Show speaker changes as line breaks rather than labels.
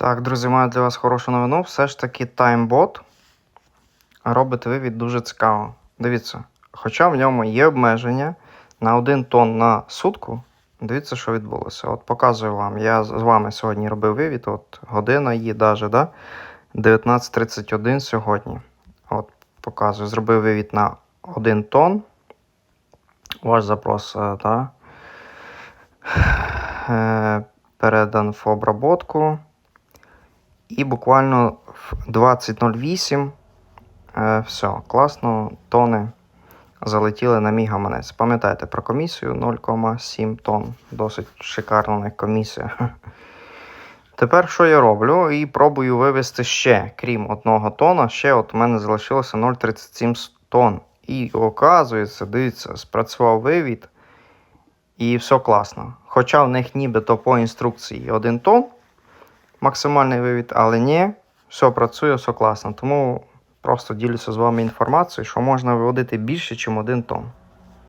Так, друзі, маю для вас хорошу новину. Все ж таки таймбот робить вивід дуже цікаво. Дивіться, хоча в ньому є обмеження на 1 тонн на сутку. Дивіться, що відбулося. От показую вам. Я з вами сьогодні робив вивід. От година є даже, да? 19.31 сьогодні. От показую. Зробив вивід на 1 тонн. Ваш запрос, е, да? Е, передан в обработку. І буквально в 20.08 е, все, класно, тони залетіли на мій гаманець. Пам'ятайте про комісію 0,7 тонн. Досить шикарна комісія. Тепер що я роблю? І пробую вивести ще, крім одного тона, ще от у мене залишилося 0,37 тонн. І оказується, дивіться, спрацював вивід. І все класно. Хоча в них нібито по інструкції 1 тонн максимальний вивід, але ні, все працює, все класно. Тому просто ділюся з вами інформацією, що можна виводити більше, ніж один тонн.